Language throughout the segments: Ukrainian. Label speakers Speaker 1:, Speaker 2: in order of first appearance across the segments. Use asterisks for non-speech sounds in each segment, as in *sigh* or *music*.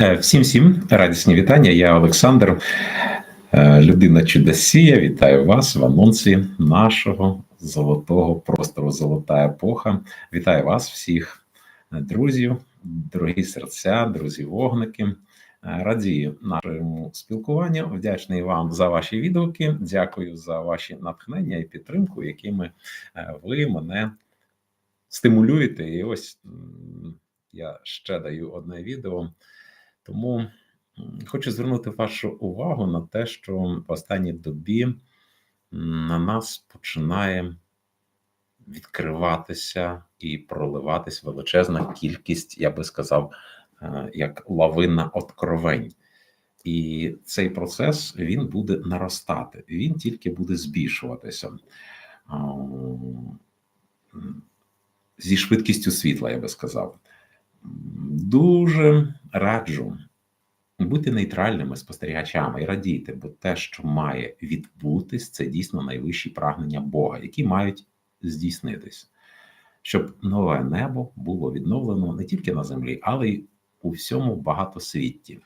Speaker 1: Е, Всім всім радісні вітання. Я Олександр, е, людина чудосія. Вітаю вас в анонсі нашого золотого простору Золота епоха. Вітаю вас, всіх е, друзів, дорогі серця, друзі вогники. Радію нашому спілкуванню. Вдячний вам за ваші відгуки. Дякую за ваші натхнення і підтримку, якими ви мене стимулюєте. І ось я ще даю одне відео. Тому хочу звернути вашу увагу на те, що в останній добі на нас починає відкриватися і проливатись величезна кількість, я би сказав, е, як лавина откровень. І цей процес він буде наростати, він тільки буде збільшуватися зі швидкістю світла, я би сказав. Дуже раджу бути нейтральними спостерігачами і радійте, бо те, що має відбутись, це дійсно найвищі прагнення Бога, які мають здійснитись, щоб нове небо було відновлено не тільки на землі, але й у всьому багатосвітті.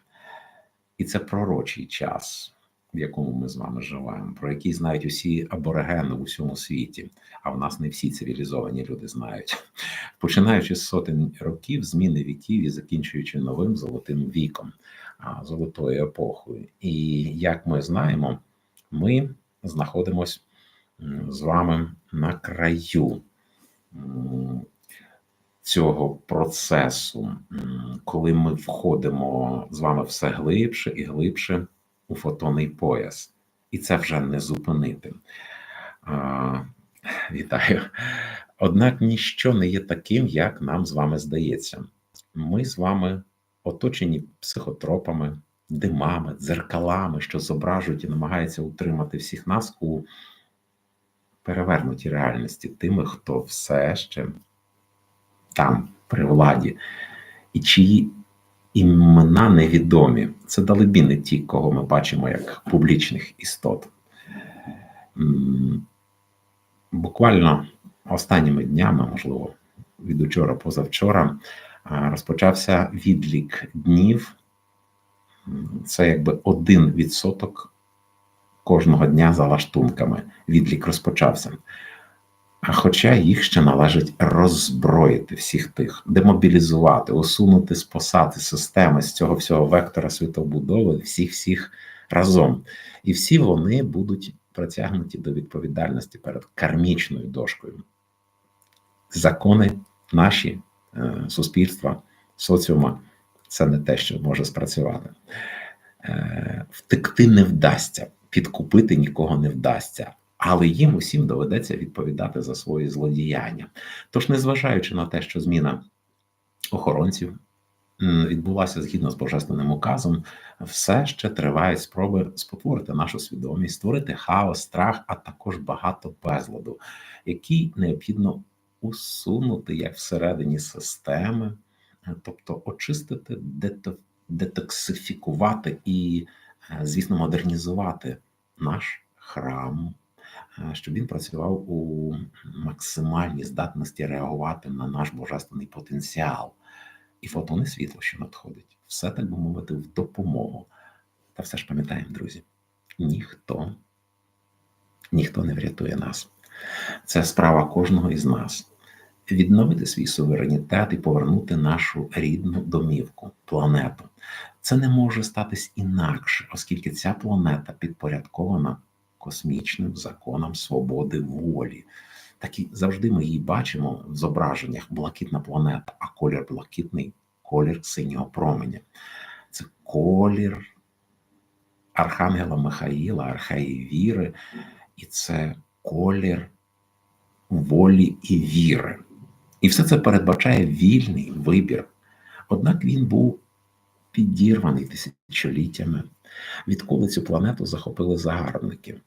Speaker 1: І це пророчий час, в якому ми з вами живемо, про який знають усі аборигени в усьому світі, а в нас не всі цивілізовані люди знають. *laughs* Починаючи з сотень років, зміни віків і закінчуючи новим золотим віком, золотою епохою. І як ми знаємо, ми знаходимося з вами на краю цього процесу, коли ми входимо з вами все глибше і глибше у фотонний пояс, і це вже не зупинити. А, Вітаю. Однак ніщо не є таким, як нам з вами здається. Ми з вами оточені психотропами, димами, дзеркалами, що зображують і намагаються утримати всіх нас у перевернутій реальності, тими, хто все ще там, при владі, і чиї імена невідомі. Це далебі не ті, кого ми бачимо як публічних істот. Буквально останніми днями, можливо, від учора, позавчора, розпочався відлік днів. Це якби один відсоток кожного дня за лаштунками. Відлік розпочався. А хоча їх ще належить роззброїти всіх тих, демобілізувати, усунути з посади системи з цього всього вектора світобудови, всіх всіх разом. І всі вони будуть притягнуті до відповідальності перед кармічною дошкою. Закони наші е, суспільства, соціума це не те, що може спрацювати. Е, втекти не вдасться, підкупити нікого не вдасться. Але їм усім доведеться відповідати за свої злодіяння. Тож, незважаючи на те, що зміна охоронців відбулася згідно з божественним указом, все ще тривають спроби спотворити нашу свідомість, створити хаос, страх, а також багато безладу, який необхідно усунути як всередині системи, тобто очистити, детоксифікувати і, е, звісно, модернізувати наш храм, щоб він працював у максимальній здатності реагувати на наш божественний потенціал і фотони світло, що надходить. Все так би мовити, в допомогу. Та все ж пам'ятаємо, друзі, ніхто, ніхто не врятує нас. Це справа кожного із нас. Відновити свій суверенітет і повернути нашу рідну домівку, планету. Це не може статись інакше, оскільки ця планета підпорядкована космічним законам свободи волі. Так і завжди ми її бачимо в зображеннях блакитна планета, а колір блакитний колір синього променя. Це колір Архангела Михаїла, Археї віри, і це колір волі і віри. І все це передбачає вільний вибір. Однак він був підірваний тисячоліттями, відколи цю планету захопили загарбники,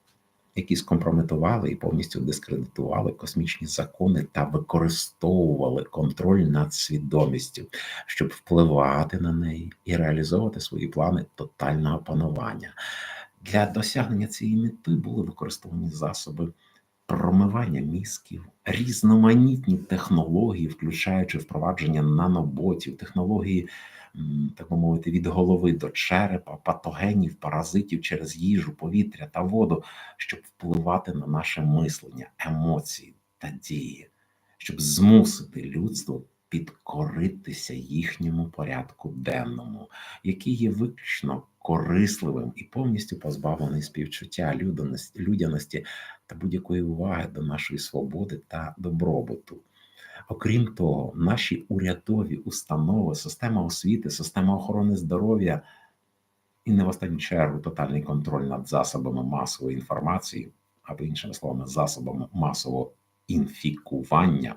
Speaker 1: які скомпрометували і повністю дискредитували космічні закони та використовували контроль над свідомістю, щоб впливати на неї і реалізовувати свої плани тотального панування. Для досягнення цієї мети були використовані засоби промивання мізків, різноманітні технології, включаючи впровадження наноботів, технології, так би мовити, від голови до черепа, патогенів, паразитів через їжу, повітря та воду, щоб впливати на наше мислення, емоції та дії, щоб змусити людство підкоритися їхньому порядку денному, який є виключно корисливим і повністю позбавлений співчуття, людяності та будь-якої уваги до нашої свободи та добробуту. Окрім того, наші урядові установи, система освіти, система охорони здоров'я і не в останню чергу тотальний контроль над засобами масової інформації, або іншими словами, засобами масового інфікування,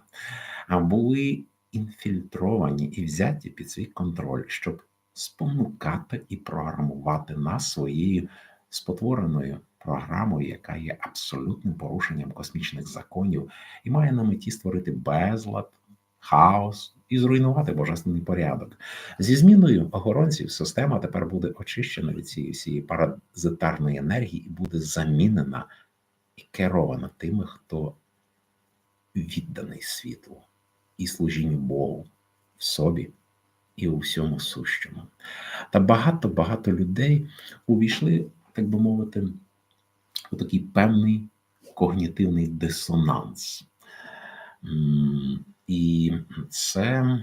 Speaker 1: були інфільтровані і взяті під свій контроль, щоб спонукати і програмувати нас своєю спотвореною програмою, яка є абсолютним порушенням космічних законів, і має на меті створити безлад, хаос і зруйнувати божественний порядок. Зі зміною охоронців система тепер буде очищена від цієї всієї паразитарної енергії і буде замінена і керована тими, хто відданий світлу і служінню Богу в собі і у всьому сущому. Та багато-багато людей увійшли, так би мовити, такий певний когнітивний дисонанс. І це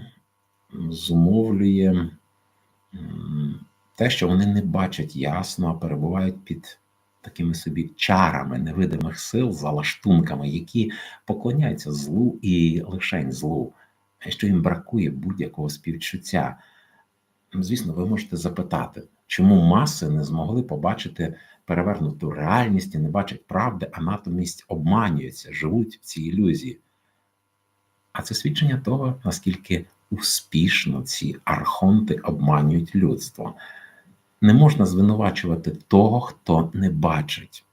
Speaker 1: зумовлює те, що вони не бачать ясно, а перебувають під такими собі чарами невидимих сил, залаштунками, які поклоняються злу і лишень злу, що їм бракує будь-якого співчуття. Звісно, ви можете запитати, чому маси не змогли побачити перевернуту реальність і не бачать правди, а натомість обманюються, живуть в цій ілюзії. А це свідчення того, наскільки успішно ці архонти обманюють людство. Не можна звинувачувати того, хто не бачить.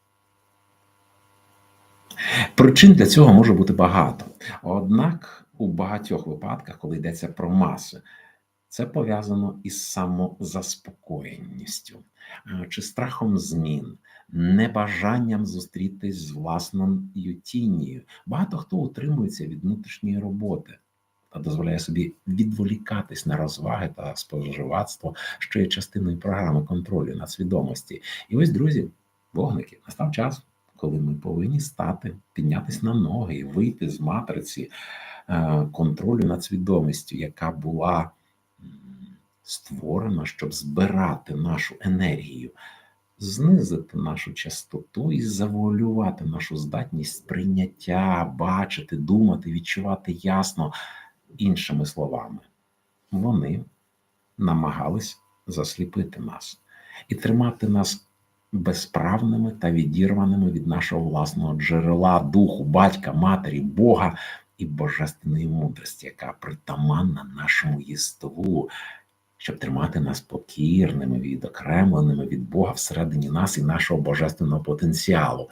Speaker 1: Причин для цього може бути багато. Однак у багатьох випадках, коли йдеться про маси, це пов'язано із самозаспокоєнністю чи страхом змін, небажанням зустрітись з власною тінню. Багато хто утримується від внутрішньої роботи та дозволяє собі відволікатись на розваги та споживацтво, що є частиною програми контролю над свідомості. І ось, друзі, вогники, настав час, коли ми повинні стати, піднятися на ноги і вийти з матриці контролю над свідомістю, яка була створена, щоб збирати нашу енергію. Знизити нашу частоту і завуалювати нашу здатність сприйняття, бачити, думати, відчувати ясно, Іншими словами, вони намагались засліпити нас і тримати нас безправними та відірваними від нашого власного джерела, духу, батька, матері, Бога і божественної мудрості, яка притаманна нашому єству, щоб тримати нас покірними, відокремленими від Бога всередині нас і нашого божественного потенціалу.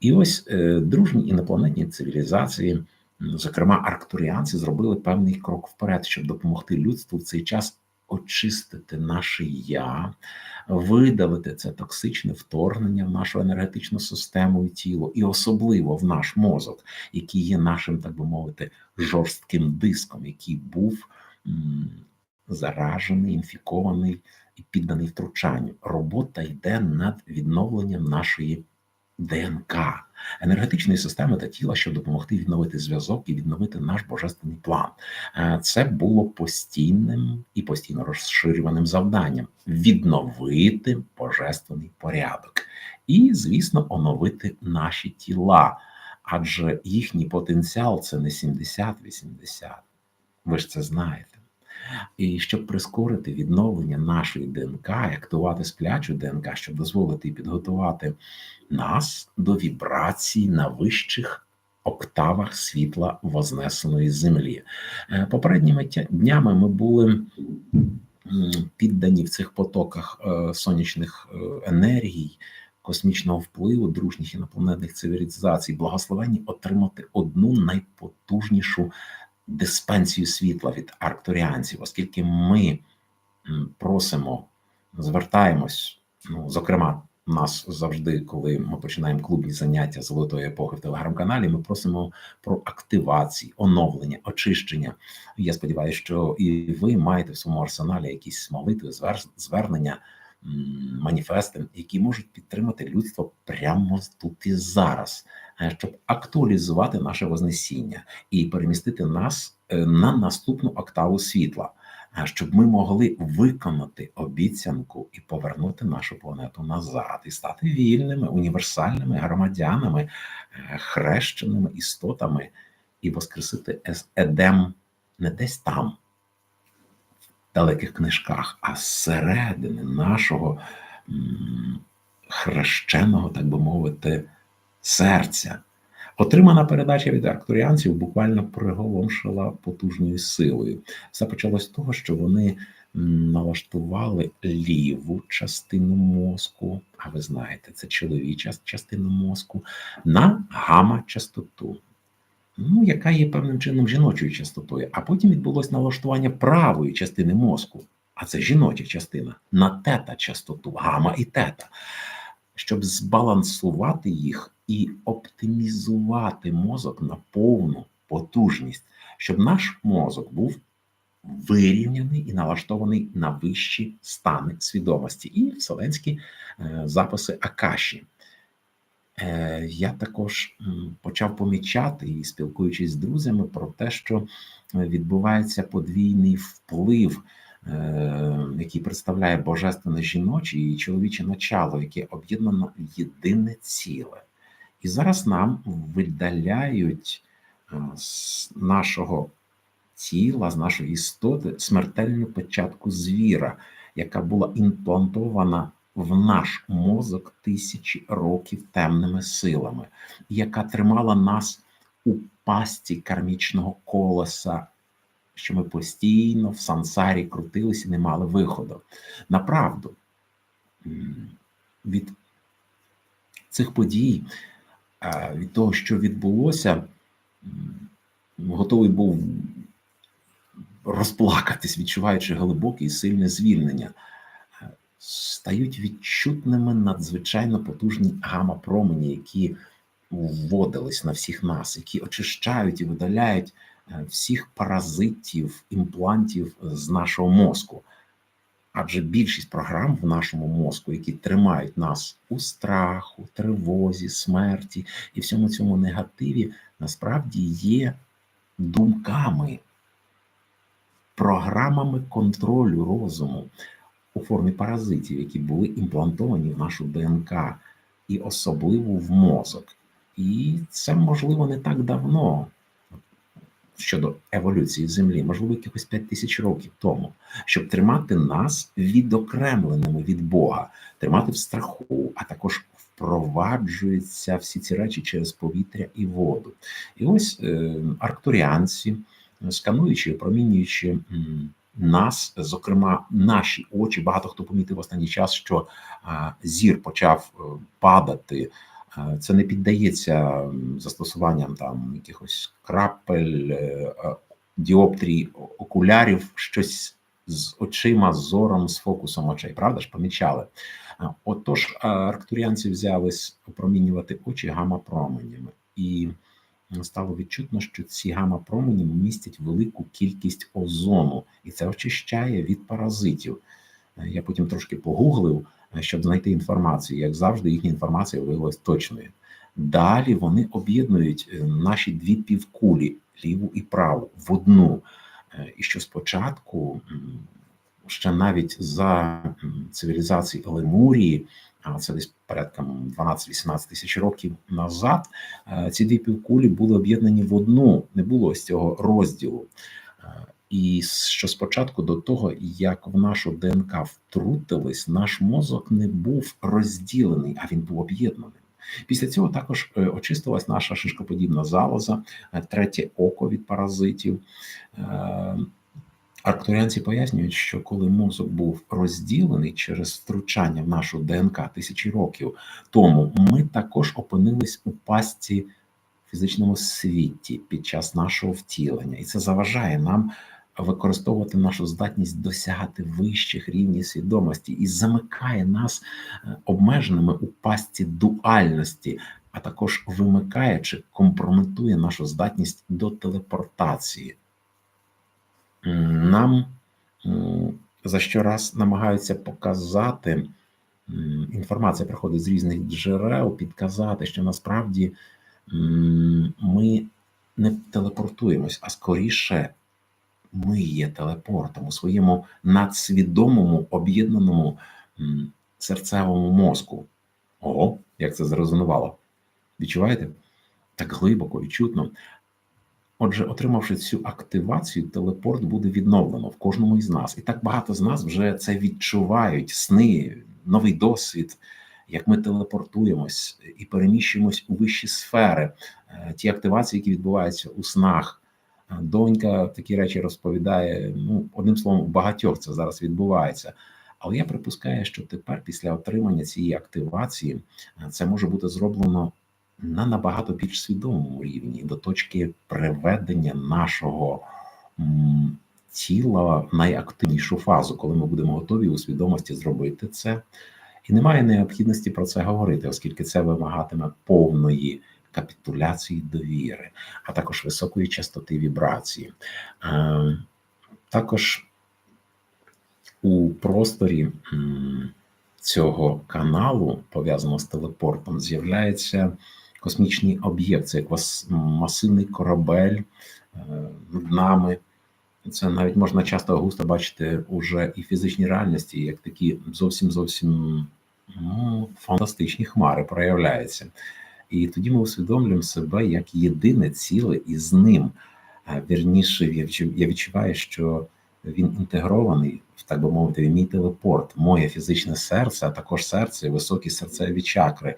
Speaker 1: І ось е, дружні інопланетні цивілізації. Зокрема, арктуріанці зробили певний крок вперед, щоб допомогти людству в цей час очистити наше я, видалити це токсичне вторгнення в нашу енергетичну систему і тіло, і особливо в наш мозок, який є нашим, так би мовити, жорстким диском, який був заражений, інфікований і підданий втручанню. Робота йде над відновленням нашої. ДНК, енергетичної системи та тіла, щоб допомогти відновити зв'язок і відновити наш божественний план. Е, це було постійним і постійно розширюваним завданням відновити божественний порядок і, звісно, оновити наші тіла, адже їхній потенціал це не 70-80. Ви ж це знаєте. І щоб прискорити відновлення нашої ДНК, актувати сплячу ДНК, щоб дозволити підготувати нас до вібрацій на вищих октавах світла вознесеної землі. Е, попередніми днями ми були піддані в цих потоках е, сонячних е, енергій. Космічного впливу дружніх інопланетних цивілізацій, благословенні отримати одну найпотужнішу диспенсію світла від аркторіанців, оскільки ми просимо, звертаємось, ну, зокрема, нас завжди, коли ми починаємо клубні заняття золотої епохи в телеграм-каналі, ми просимо про активації, оновлення, очищення. Я сподіваюся, що і ви маєте в своєму арсеналі якісь молитви, звернення, маніфести, які можуть підтримати людство прямо тут і зараз, е, щоб актуалізувати наше вознесіння і перемістити нас е, на наступну октаву світла щоб ми могли виконати обіцянку і повернути нашу планету назад, і стати вільними, універсальними громадянами, е, хрещеними істотами і воскресити Едем не десь там, далеких книжках, а зсередини нашого хрещеного, так би мовити, серця. Отримана передача від арктуріанців буквально приголомшила потужною силою. Все почалось з того, що вони налаштували ліву частину мозку, а ви знаєте, це чоловіча частина мозку, на гамма-частоту, ну, яка є певним чином жіночою частотою. А потім відбулось налаштування правої частини мозку, а це жіноча частина, на тета-частоту, гамма і тета. Щоб збалансувати їх і оптимізувати мозок на повну потужність, щоб наш мозок був вирівняний і налаштований на вищі стани свідомості і вселенські е, записи Акаші. Е, я також почав помічати і спілкуючись з друзями про те, що відбувається подвійний вплив. Е, який представляє божественне жіноче і чоловіче начало, яке об'єднано єдине ціле. І зараз нам видаляють е, з нашого тіла, з нашої істоти смертельну печатку звіра, яка була імплантована в наш мозок тисячі років темними силами, яка тримала нас у пасті кармічного колеса. Що ми постійно в сансарі крутилися і не мали виходу. Направду, від цих подій від того, що відбулося, готовий був розплакатись, відчуваючи глибоке і сильне звільнення. Стають відчутними надзвичайно потужні гамма-промені, які вводились на всіх нас, які очищають і видаляють е, всіх паразитів, імплантів з нашого мозку. Адже більшість програм в нашому мозку, які тримають нас у страху, тривозі, смерті і всьому цьому негативі, насправді є думками, програмами контролю розуму у формі паразитів, які були імплантовані в нашу ДНК, і особливо в мозок. І це можливо не так давно щодо еволюції Землі, можливо, якихось 5 тисяч років тому, щоб тримати нас відокремленими від Бога, тримати в страху, а також впроваджуються всі ці речі через повітря і воду. І ось е, арктуріанці, скануючи, промінюючи. Нас, зокрема, наші очі, багато хто помітив останній час, що зір почав е, падати це не піддається застосуванням там якихось крапель, е, діоптрій, окулярів, щось з очима, з зором, з фокусом очей. Правда ж, помічали? Отож, арктуріанці взялись опромінювати очі гамма-променями, і стало відчутно, що ці гамма-промені містять велику кількість озону, і це очищає від паразитів. Я потім трошки погуглив щоб знайти інформацію. Як завжди, їхня інформація виявилася точною. Далі вони об'єднують е, наші дві півкулі, ліву і праву, в одну. Е, і що спочатку, ще навіть за цивілізації Лемурії, це десь порядком 12-18 тисяч років назад, е, ці дві півкулі були об'єднані в одну, не було ось цього розділу. І що спочатку до того, як в нашу ДНК втрутились, наш мозок не був розділений, а він був об'єднаний. Після цього також е, очистилась наша шишкоподібна залоза, е, третє око від паразитів. Арктуріанці пояснюють, що коли мозок був розділений через втручання в нашу ДНК тисячі років тому, ми також опинились у пастці фізичному світі під час нашого втілення, і це заважає нам використовувати нашу здатність досягати вищих рівнів свідомості і замикає нас е, обмеженими у пастці дуальності, а також вимикає чи компрометує нашу здатність до телепортації. Нам за щораз намагаються показати. Інформація приходить з різних джерел, підказати, що насправді ми не телепортуємось, а скоріше ми є телепортом у своєму надсвідомому об'єднаному серцевому мозку. Ого, як це зрезонувало. Відчуваєте? Так глибоко і чутно. Отже, отримавши цю активацію, телепорт буде відновлено в кожному із нас. І так багато з нас вже це відчувають сни, новий досвід, як ми телепортуємось і переміщуємось у вищі сфери, е, ті активації, які відбуваються у снах. Донька такі речі розповідає. Ну, одним словом, у багатьох це зараз відбувається. Але я припускаю, що тепер, після отримання цієї активації, е, це може бути зроблено на набагато більш свідомому рівні до точки приведення нашого тіла в найактивнішу фазу, коли ми будемо готові у свідомості зробити це. І немає необхідності про це говорити, оскільки це вимагатиме повної капітуляції довіри, а також високої частоти вібрації. Е, також у просторі цього каналу, пов'язаного з телепортом, з'являється космічний об'єкт, це як масивний корабель е, над нами. Це навіть можна часто густо бачити уже і фізичній реальності, як такі зовсім зовсім ну, фантастичні хмари проявляються. І тоді ми усвідомлюємо себе як єдине ціле із ним. Вірніше, я відчуваю, що він інтегрований, так би мовити, в мій телепорт, моє фізичне серце, а також серце і високі серцеві чакри.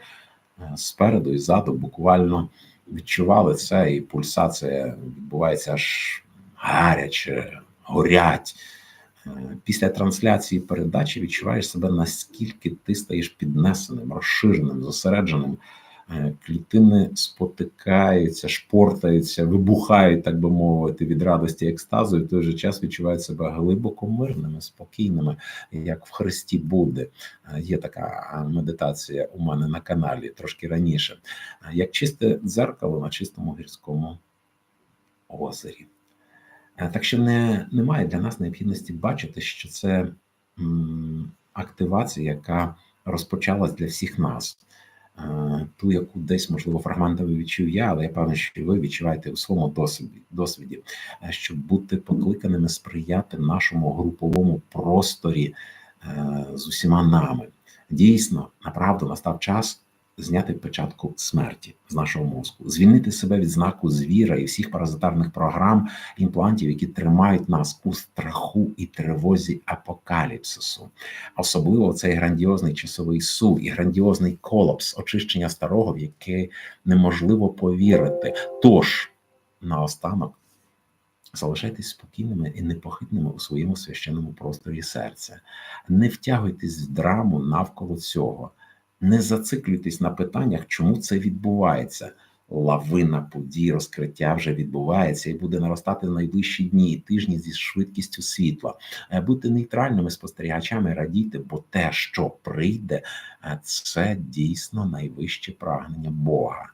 Speaker 1: Е, спереду і ззаду буквально відчували це, і пульсація відбувається аж гаряче, горять. Е, після трансляції передачі відчуваєш себе наскільки ти стаєш піднесеним, розширеним, зосередженим. Е, клітини спотикаються, шпортаються, вибухають, так би мовити, від радості екстазу, і в той же час відчувають себе глибоко мирними, спокійними, як в Христі буде. Е, є така медитація у мене на каналі трошки раніше, е, як чисте дзеркало на чистому гірському озері. Так що не, немає для нас необхідності бачити, що це активація, яка розпочалась для всіх нас ту, яку десь можливо фрагментами відчув я, але я певний, що ви відчуваєте у своєму досвіді, досвіді, щоб бути покликаними сприяти нашому груповому просторі е, з усіма нами. Дійсно, направду настав час зняти печатку смерті з нашого мозку, звільнити себе від знаку звіра і всіх паразитарних програм, імплантів, які тримають нас у страху і тривозі апокаліпсису, особливо цей грандіозний часовий сув і грандіозний колапс, очищення старого, в яке неможливо повірити. Тож наостанок. Залишайтесь спокійними і непохитними у своєму священному просторі серця. Не втягуйтесь в драму навколо цього. Не зациклюйтесь на питаннях, чому це відбувається. Лавина подій, розкриття вже відбувається і буде наростати в найближчі дні і тижні зі швидкістю світла. Е, будьте нейтральними спостерігачами, радійте, бо те, що прийде, е, це дійсно найвище прагнення Бога.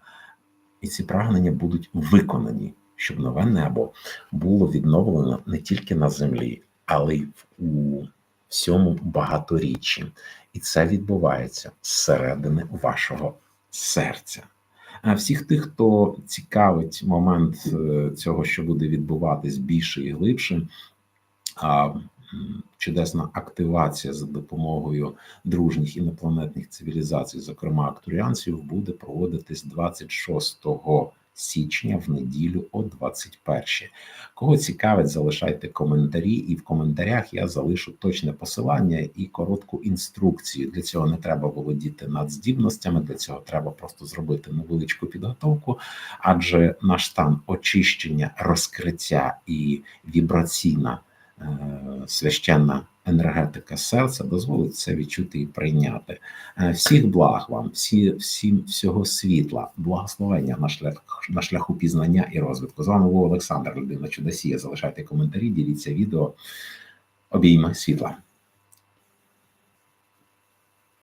Speaker 1: І ці прагнення будуть виконані, щоб нове небо було відновлено не тільки на землі, але й у всьому багаторіччі. І це відбувається зсередини вашого серця. А всіх тих, хто цікавить момент е, цього, що буде відбуватись більше і глибше, чудесна активація за допомогою дружніх інопланетних цивілізацій, зокрема актуріанців, буде проводитись 26 січня в неділю о 21 Кого цікавить, залишайте коментарі, і в коментарях я залишу точне посилання і коротку інструкцію. Для цього не треба володіти надздібностями, для цього треба просто зробити невеличку підготовку, адже наш стан очищення, розкриття і вібраційна е, священна енергетика серця дозволить це відчути і прийняти. Е, Всіх благ вам, всі, всім всього світла, благословення на шлях на шляху пізнання і розвитку. З вами був Олександр, людина чудосія. Залишайте коментарі, діліться відео. Обійми світла.